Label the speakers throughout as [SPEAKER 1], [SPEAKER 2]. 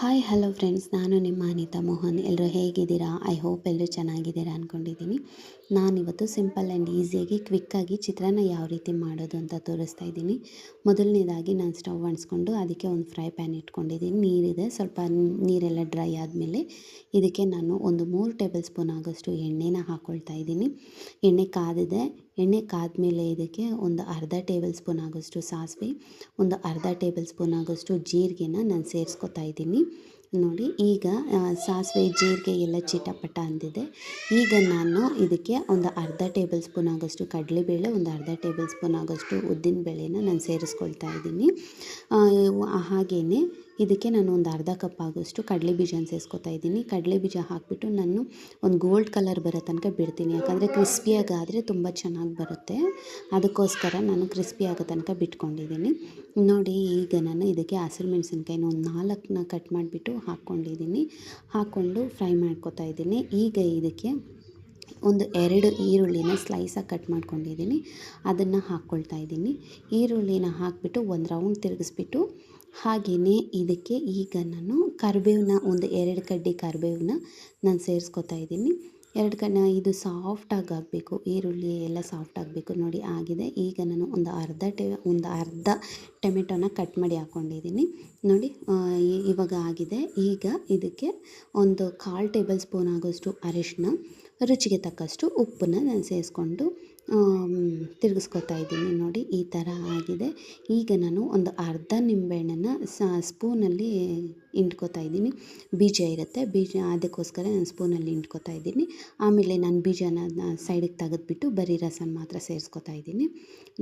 [SPEAKER 1] Hi hello friends ನಾನು ನಿಮ್ಮ ಅನಿತಾ ಮೋಹನ್. ಎಲ್ಲರೂ ಹೇಗಿದ್ದೀರಾ? ಐ ಹೋಪ್ ಎಲ್ಲರೂ ಚೆನ್ನಾಗಿದ್ದೀರಾ ಅಂದ್ಕೊಂಡಿದ್ದೀನಿ ನಾನಿವತ್ತು ಸಿಂಪಲ್ ಆ್ಯಂಡ್ ಈಸಿಯಾಗಿ ಕ್ವಿಕ್ಕಾಗಿ ಚಿತ್ರಾನ್ನ ಯಾವ ರೀತಿ ಮಾಡೋದು ಅಂತ ತೋರಿಸ್ತಾ ಇದ್ದೀನಿ. ಮೊದಲನೇದಾಗಿ ನಾನು ಸ್ಟವ್ ಅಣಿಸ್ಕೊಂಡು ಅದಕ್ಕೆ ಒಂದು ಫ್ರೈ ಪ್ಯಾನ್ ಇಟ್ಕೊಂಡಿದ್ದೀನಿ. ನೀರಿದೆ. ಸ್ವಲ್ಪ ನೀರೆಲ್ಲ ಡ್ರೈ ಆದಮೇಲೆ ಇದಕ್ಕೆ ನಾನು ಒಂದು ಮೂರು ಟೇಬಲ್ ಸ್ಪೂನ್ ಆಗೋಷ್ಟು ಎಣ್ಣೆನ ಹಾಕ್ಕೊಳ್ತಾ ಇದ್ದೀನಿ. ಎಣ್ಣೆ ಕಾದಿದೆ. ಎಣ್ಣೆ ಕಾದಮೇಲೆ ಇದಕ್ಕೆ ಒಂದು ಅರ್ಧ ಟೇಬಲ್ ಸ್ಪೂನ್ ಆಗೋಷ್ಟು ಸಾಸಿವೆ, ಒಂದು ಅರ್ಧ ಟೇಬಲ್ ಸ್ಪೂನ್ ಆಗೋಷ್ಟು ಜೀರಿಗೆನ ನಾನು ಸೇರಿಸ್ಕೊತಾ ಇದ್ದೀನಿ. ನೋಡಿ, ಈಗ ಸಾಸಿವೆ ಜೀರಿಗೆ ಎಲ್ಲ ಚಿಟಪಟ ಅಂದಿದೆ. ಈಗ ನಾನು ಇದಕ್ಕೆ ಒಂದು ಅರ್ಧ ಟೇಬಲ್ ಸ್ಪೂನ್ ಆಗೋಷ್ಟು ಕಡಲೆಬೇಳೆ, ಒಂದು ಅರ್ಧ ಟೇಬಲ್ ಸ್ಪೂನ್ ಆಗೋಷ್ಟು ಉದ್ದಿನ ಬೇಳೆನ ನಾನು ಸೇರಿಸ್ಕೊಳ್ತಾ ಇದ್ದೀನಿ. ಹಾಗೆಯೇ ಇದಕ್ಕೆ ನಾನು ಒಂದು ಅರ್ಧ ಕಪ್ ಆಗೋಷ್ಟು ಕಡಲೆ ಬೀಜನ ಸೇರಿಸ್ಕೊತಾ ಇದ್ದೀನಿ. ಕಡಲೆ ಬೀಜ ಹಾಕಿಬಿಟ್ಟು ನಾನು ಒಂದು ಗೋಲ್ಡ್ ಕಲರ್ ಬರೋ ತನಕ ಬಿಡ್ತೀನಿ. ಯಾಕಂದರೆ ಕ್ರಿಸ್ಪಿಯಾಗಿ ಆದರೆ ತುಂಬ ಚೆನ್ನಾಗಿ ಬರುತ್ತೆ. ಅದಕ್ಕೋಸ್ಕರ ನಾನು ಕ್ರಿಸ್ಪಿ ಆಗೋ ತನಕ ಬಿಟ್ಕೊಂಡಿದ್ದೀನಿ. ನೋಡಿ, ಈಗ ನಾನು ಇದಕ್ಕೆ ಹಸಿರು ಮೆಣಸಿನ್ಕಾಯಿನ ಒಂದು ನಾಲ್ಕನ್ನ ಕಟ್ ಮಾಡಿಬಿಟ್ಟು ಹಾಕ್ಕೊಂಡಿದ್ದೀನಿ. ಹಾಕ್ಕೊಂಡು ಫ್ರೈ ಮಾಡ್ಕೊತಾ ಇದ್ದೀನಿ. ಈಗ ಇದಕ್ಕೆ ಒಂದು ಎರಡು ಈರುಳ್ಳಿನ ಸ್ಲೈಸಾಗಿ ಕಟ್ ಮಾಡ್ಕೊಂಡಿದ್ದೀನಿ. ಅದನ್ನು ಹಾಕ್ಕೊಳ್ತಾ ಇದ್ದೀನಿ. ಈರುಳ್ಳಿನ ಹಾಕಿಬಿಟ್ಟು ಒಂದು ರೌಂಡ್ ತಿರುಗಿಸ್ಬಿಟ್ಟು ಹಾಗೆಯೇ ಇದಕ್ಕೆ ಈಗ ನಾನು ಕರಿಬೇವನ್ನ ಒಂದು ಎರಡು ಕಡ್ಡಿ ಕರಿಬೇವನ್ನ ನಾನು ಸೇರಿಸ್ಕೊತಾ ಇದ್ದೀನಿ. ಎರಡು ಕಣ್ಣ ಇದು ಸಾಫ್ಟಾಗಿ ಆಗಬೇಕು, ಈರುಳ್ಳಿ ಎಲ್ಲ ಸಾಫ್ಟ್ ಆಗಬೇಕು, ನೋಡಿ ಆಗಿದೆ. ಈಗ ನಾನು ಒಂದು ಅರ್ಧ ಟೆ, ಒಂದು ಅರ್ಧ ಟೊಮೆಟೊನ ಕಟ್ ಮಾಡಿ ಹಾಕ್ಕೊಂಡಿದ್ದೀನಿ ನೋಡಿ ಇವಾಗ ಆಗಿದೆ. ಈಗ ಇದಕ್ಕೆ ಒಂದು ಕಾಲು ಟೇಬಲ್ ಸ್ಪೂನ್ ಆಗೋಷ್ಟು ಅರಿಶಿನ ರುಚಿಗೆ ತಕ್ಕಷ್ಟು ಉಪ್ಪನ್ನು ನಾನು ಸೇರಿಸ್ಕೊಂಡು ತಿರುಗಿಸ್ಕೊತಾ ಇದ್ದೀನಿ ನೋಡಿ, ಈ ಥರ ಆಗಿದೆ. ಈಗ ನಾನು ಒಂದು ಅರ್ಧ ನಿಂಬೆಹಣ್ಣನ್ನು ಸ್ಪೂನಲ್ಲಿ ಹಿಂಡ್ಕೊತಾ ಇದ್ದೀನಿ. ಬೀಜ ಇರುತ್ತೆ, ಬೀಜ ಅದಕ್ಕೋಸ್ಕರ ನಾನು ಸ್ಪೂನಲ್ಲಿ ಹಿಂಡ್ಕೊತಾ ಇದ್ದೀನಿ. ಆಮೇಲೆ ನಾನು ಬೀಜನ ಸೈಡಿಗೆ ತೆಗೆದುಬಿಟ್ಟು ಬರೀ ರಸನ ಮಾತ್ರ ಸೇರಿಸ್ಕೊತಾ ಇದ್ದೀನಿ.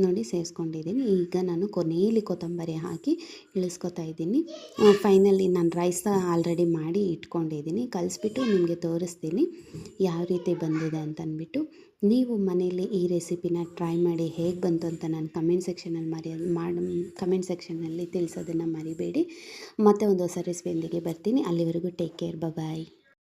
[SPEAKER 1] ನೋಡಿ, ಸೇರಿಸ್ಕೊಂಡಿದ್ದೀನಿ. ಈಗ ನಾನು ಕೊನೆಯಲ್ಲಿ ಕೊತ್ತಂಬರಿ ಹಾಕಿ ಇಳಿಸ್ಕೊತಾ ಇದ್ದೀನಿ. ಫೈನಲಿ ನಾನು ರೈಸ ಆಲ್ರೆಡಿ ಮಾಡಿ ಇಟ್ಕೊಂಡಿದ್ದೀನಿ. ಕಲಿಸ್ಬಿಟ್ಟು ನಿಮಗೆ ತೋರಿಸ್ತೀನಿ. ಯಾವ ರೀತಿ ಬಂದಿದೆ ಅಂತ ಅಂದ್ಬಿಟ್ಟು ನೀವು ಮನೆಯಲ್ಲಿ ಈ ರೆಸಿಪಿನ ಟ್ರೈ ಮಾಡಿ ಹೇಗೆ ಬಂತು ಅಂತ ನಾನು ಕಮೆಂಟ್ ಸೆಕ್ಷನಲ್ಲಿ ಮರಿ, ಮಾಡಿ ಕಮೆಂಟ್ ಸೆಕ್ಷನಲ್ಲಿ ತಿಳಿಸೋದನ್ನು ಮರಿಬೇಡಿ. ಮತ್ತೆ ಒಂದು ಹೊಸ ರೆಸಿಪಿಯೊಂದಿಗೆ ಬರ್ತೀನಿ. ಅಲ್ಲಿವರೆಗೂ ಟೇಕ್ ಕೇರ್ ಬಾಯ್